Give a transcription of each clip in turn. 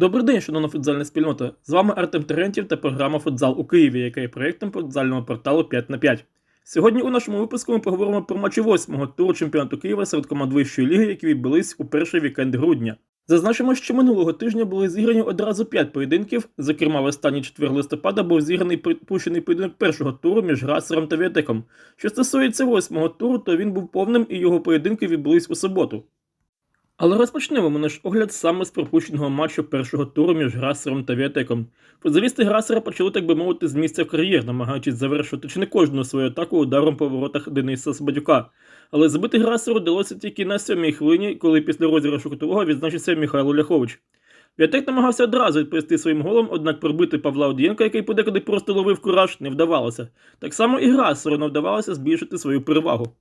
Добрий день, шановна футзальна спільнота. З вами Артем Терентів та програма Футзал у Києві, яка є проєктом футзального порталу 5 на 5. Сьогодні у нашому випуску ми поговоримо про матчі восьмого туру чемпіонату Києва серед команд вищої ліги, які відбулись у перший вікенд грудня. Зазначимо, що минулого тижня були зіграні одразу 5 поєдинків. Зокрема, в останній четвер листопада був зіграний припущений поєдинок першого туру між Грасером та Віатеком. Що стосується восьмого туру, то він був повним і його поєдинки відбулись у суботу. Але розпочнемо ми наш огляд саме з пропущеного матчу першого туру між Грасером та Віатеком. Футболісти Грасера почали, так би мовити, з місця в кар'єр, намагаючись завершити чи не кожну свою атаку ударом по воротах Дениса Собадюка. Але забити Грасеру вдалося тільки на сьомій хвилині, коли після розіграшу кутового відзначився Михайло Ляхович. Віатек намагався одразу відповісти своїм голом, однак пробити Павла Одієнка, який подекуди просто ловив кураж, не вдавалося. Так само і Грасеру не вдавалося збільшити свою перевагу.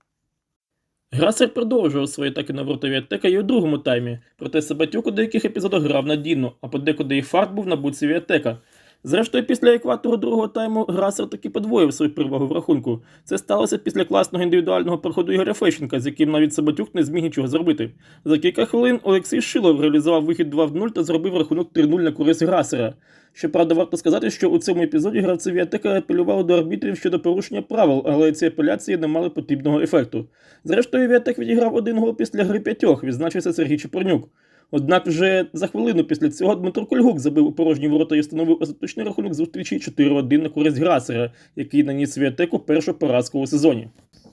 Грасер продовжував свої атаки на вратові Віатека і у другому таймі, проте Сабатюк у деяких епізодах грав надійно, а подекуди і фарт був на буці Віатека. Зрештою, після екватору другого тайму Грасер таки подвоїв свою перевагу в рахунку. Це сталося після класного індивідуального проходу Ігоря Фещенка, з яким навіть Сабатюк не зміг нічого зробити. За кілька хвилин Олексій Шилов реалізував вихід 2 в 0 та зробив рахунок 3-0 на користь Грасера. Щоправда, варто сказати, що у цьому епізоді гравці Віатека апелювали до арбітрів щодо порушення правил, але ці апеляції не мали потрібного ефекту. Зрештою, Віатек відіграв один гол після гри п'ятьох, відзначився Сергій Чепурнюк. Однак вже за хвилину після цього Дмитро Кольгук забив у порожні ворота і встановив остаточний рахунок зустрічі 4-1 на користь Грасера, який наніс Віатеку першу поразку у сезоні.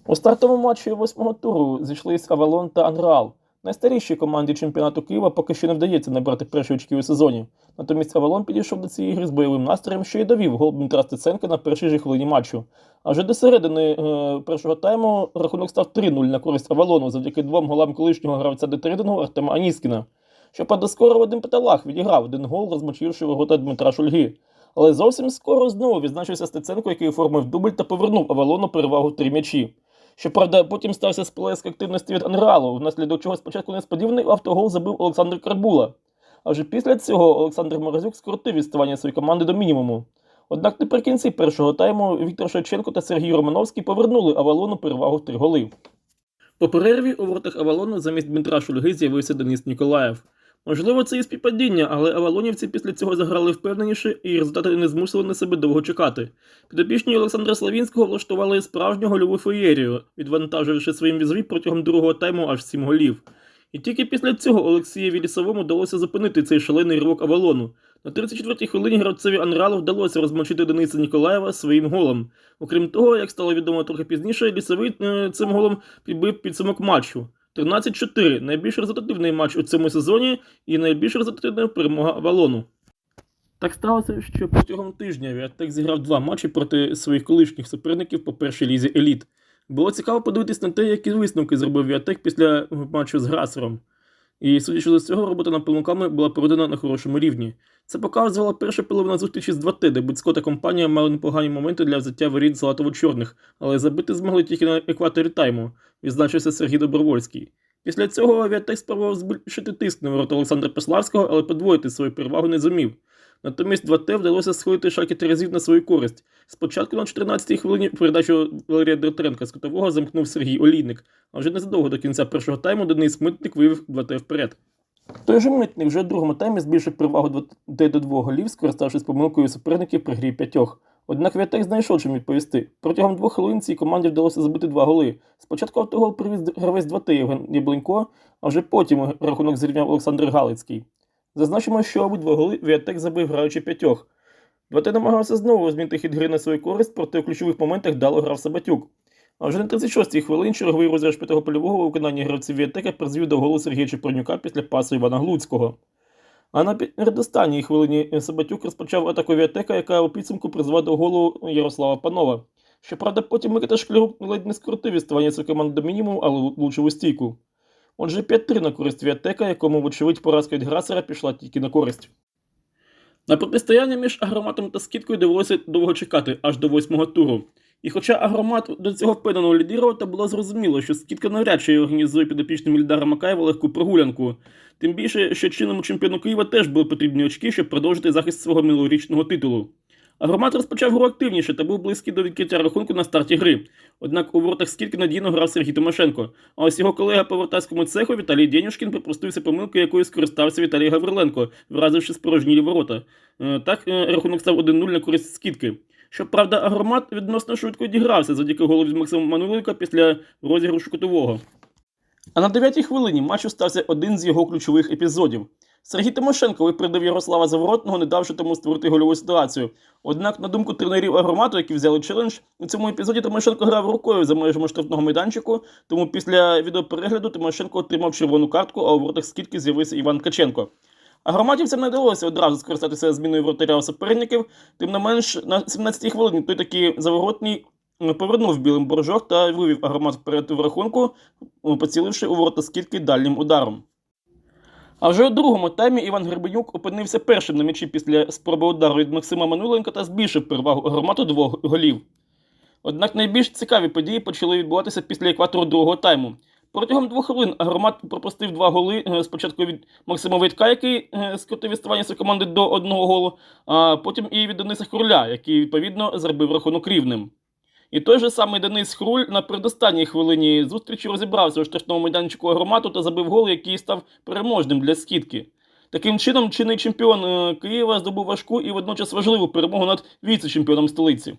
У стартовому матчі восьмого туру зійшлись Авалон та Анреал. Найстарішій команді чемпіонату Києва поки що не вдається набрати перші очки у сезоні. Натомість Авалон підійшов до цієї гри з бойовим настроєм, що й довів гол Дмитра Стеценка на першій же хвилині матчу. А вже до середини е, першого тайму рахунок став 3-0 на користь Авалону завдяки двом голам колишнього гравця Детеридингу Артема Аніскіна. Щоправда, скоро Вадим Петалах відіграв один гол, розмочивши ворота Дмитра Шульги. Але зовсім скоро знову відзначився Стеценко, який оформив дубль та повернув Авалону перевагу в три м'ячі. Щоправда, потім стався сплеск активності від Анреалу, внаслідок чого спочатку несподіваний автогол забив Олександр Карбула. А вже після цього Олександр Морозюк скоротив відставання своєї команди до мінімуму. Однак наприкінці першого тайму Віктор Шевченко та Сергій Романовський повернули Авалону перевагу в три голи. По перерві у воротах Авалону замість Дмитра Шульги з'явився Денис Ніколаєв. Можливо, це і співпадіння, але авалонівці після цього заграли впевненіше і результати не змусили на себе довго чекати. Підопічні Олександра Славінського влаштували справжню гольову феєрію, відвантаживши своїм візові протягом другого тайму аж сім голів. І тільки після цього Олексієві Лісовому вдалося зупинити цей шалений ривок Авалону. На 34-й хвилині гравцеві Анралу вдалося розмочити Дениса Ніколаєва своїм голом. Окрім того, як стало відомо трохи пізніше, лісовий е, цим голом підбив підсумок матчу. 13-4 найбільш результативний матч у цьому сезоні і найбільш результативна перемога Авалону. Так сталося, що протягом тижня Віатек зіграв два матчі проти своїх колишніх суперників по першій лізі еліт. Було цікаво подивитись на те, які висновки зробив Віатек після матчу з Грасером. І судячи з цього, робота над помилками була проведена на хорошому рівні. Це показувала перша половина зустрічі з 2Т, де Буцько та компанія мали непогані моменти для взяття воріт золотово-чорних, але забити змогли тільки на екваторі тайму, відзначився Сергій Добровольський. Після цього Авіатек спробував збільшити тиск на ворота Олександра Пеславського, але подвоїти свою перевагу не зумів. Натомість 2Т вдалося схилити шаки Терезів на свою користь. Спочатку на 14-й хвилині передачу Валерія Дертренка з кутового замкнув Сергій Олійник, а вже незадовго до кінця першого тайму Денис Митник вивів 2Т вперед. Той же Митник вже в другому таймі збільшив перевагу 2Т до двох голів, скориставшись помилкою суперників при грі п'ятьох. Однак Віатек знайшов чим відповісти. Протягом двох хвилин цій команді вдалося забити два голи. Спочатку автогол привіз гравець 2Т Євген Яблинько, а вже потім рахунок зрівняв Олександр Галицький. Зазначимо, що обидва голи Віатек забив граючи п'ятьох. 2Т намагався знову змінити хід гри на свою користь, проте у ключових моментах дало грав Сабатюк. А вже на 36-й хвилин черговий розіграш п'ятого польового у виконанні гравців Віатека призвів до голу Сергія Чепурнюка після пасу Івана Глуцького. А на передостанній хвилині Сабатюк розпочав атаку Віатека, яка у підсумку призвела до голу Ярослава Панова. Щоправда, потім Микита Шклярук ледь не скоротив відставання своєї команди до мінімуму, але влучив у стійку. Отже, 5-3 на користь Віатека, якому, вочевидь, поразка від Грасера пішла тільки на користь. На протистояння між агроматом та скидкою довелося довго чекати, аж до восьмого туру. І хоча агромат до цього впевнено лідірував, та було зрозуміло, що скидка навряд чи організує підопічним Ільдара Макаєва легку прогулянку. Тим більше, що чинному чемпіону Києва теж були потрібні очки, щоб продовжити захист свого минулорічного титулу. Агромат розпочав гру активніше та був близький до відкриття рахунку на старті гри. Однак у воротах скільки надійно грав Сергій Тимошенко. А ось його колега по вратарському цеху Віталій Денюшкін припустився помилкою, якою скористався Віталій Гавриленко, вразивши спорожнілі ворота. Е, Так е, рахунок став 1-0 на користь скидки. Щоправда, агромат відносно швидко відігрався завдяки голу від Максима Мануленка після розіграшу кутового. А на 9-й хвилині матчу стався один з його ключових епізодів. Сергій Тимошенко випередив Ярослава Заворотного, не давши тому створити гольову ситуацію. Однак, на думку тренерів агромату, які взяли челендж, у цьому епізоді Тимошенко грав рукою за межами штрафного майданчику, тому після відеоперегляду Тимошенко отримав червону картку, а у воротах скільки з'явився Іван Ткаченко. Агроматівцям не вдалося одразу скористатися зміною вратаря суперників, тим не менш, на 17-й хвилині той такий заворотній повернув білим боржок та вивів агромат вперед у рахунку, поціливши у ворота скільки дальнім ударом. А вже у другому таймі Іван Гребенюк опинився першим на м'ячі після спроби удару від Максима Мануленка та збільшив перевагу агромату двох голів. Однак найбільш цікаві події почали відбуватися після екватору другого тайму. Протягом двох хвилин агромат пропустив два голи е, спочатку від Максима Витка, який е, скотив відставання своєї команди до одного голу, а потім і від Дениса Хруля, який відповідно зробив рахунок рівним. І той же самий Денис Хруль на передостанній хвилині зустрічі розібрався у штрафному майданчику агромату та забив гол, який став переможним для скидки. Таким чином, чинний чемпіон е, Києва здобув важку і водночас важливу перемогу над віце-чемпіоном столиці.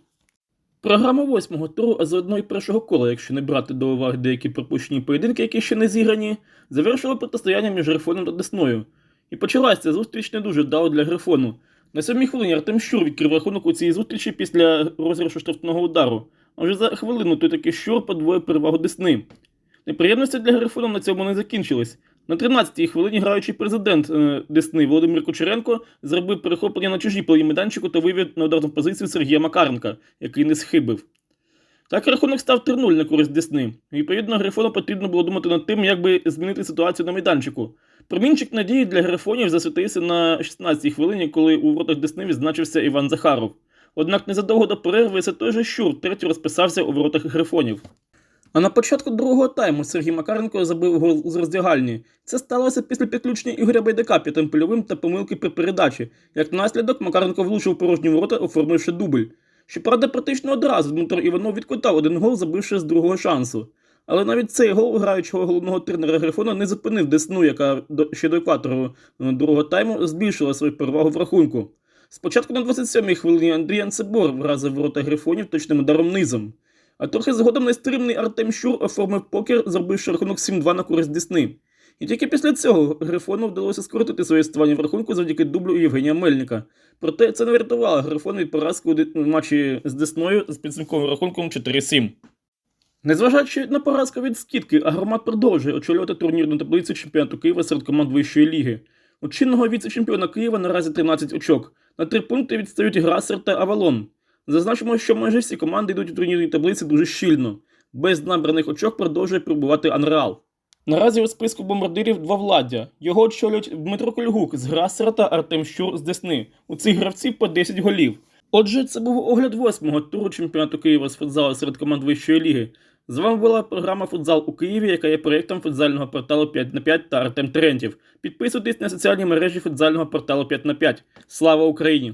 Програма восьмого туру, а заодно і першого кола, якщо не брати до уваги деякі пропущені поєдинки, які ще не зіграні, завершила протистояння між Грифоном та Десною. І почалася ця зустріч не дуже вдало для Грифону. На сьомій хвилині Артем Щур відкрив рахунок у цій зустрічі після розіграшу штрафного удару. А вже за хвилину той таки Щур подвоїв перевагу Десни. Неприємності для Грифону на цьому не закінчились. На 13-й хвилині граючий президент е, Десни Володимир Кучеренко зробив перехоплення на чужій половині майданчику та вивів на ударну позицію Сергія Макаренка, який не схибив. Так рахунок став 3-0 на користь Десни. Відповідно, Грифону потрібно було думати над тим, як би змінити ситуацію на майданчику. Промінчик надії для грифонів засвітився на 16-й хвилині, коли у воротах Десни відзначився Іван Захаров. Однак незадовго до перерви все той же Щур третій розписався у воротах грифонів. А на початку другого тайму Сергій Макаренко забив гол з роздягальні. Це сталося після підключення Ігоря Байдака п'ятим польовим та помилки при передачі. Як наслідок, Макаренко влучив порожні ворота, оформивши дубль. Щоправда, практично одразу Дмитро Іванов відкотав один гол, забивши з другого шансу. Але навіть цей гол граючого головного тренера Грифона не зупинив Десну, яка ще до екватору другого тайму збільшила свою перевагу в рахунку. Спочатку на 27-й хвилині Андрій Анцебор вразив ворота Грифонів точним ударом низом. А трохи згодом нестримний Артем Щур оформив покер, зробивши рахунок 7-2 на користь Десни. І тільки після цього Грифону вдалося скоротити своє ставання в рахунку завдяки дублю Євгенія Мельника. Проте це не врятувало Грифон від поразки у матчі з Десною з підсумковим рахунком 4-7. Незважаючи на поразку від скидки, Агромат продовжує очолювати турнірну таблицю чемпіонату Києва серед команд вищої ліги. У чинного віце-чемпіона Києва наразі 13 очок. На три пункти відстають Грасер та Авалон. Зазначимо, що майже всі команди йдуть у турнірній таблиці дуже щільно. Без набраних очок продовжує перебувати Анреал. Наразі у списку бомбардирів два владдя. Його очолюють Дмитро Кольгук з Грасера та Артем Щур з Десни. У цих гравців по 10 голів. Отже, це був огляд восьмого туру чемпіонату Києва з футзалу серед команд вищої ліги. З вами була програма Футзал у Києві, яка є проєктом футзального порталу 5 на 5 та Артем Терентів. Підписуйтесь на соціальні мережі футзального порталу 5 на 5. Слава Україні!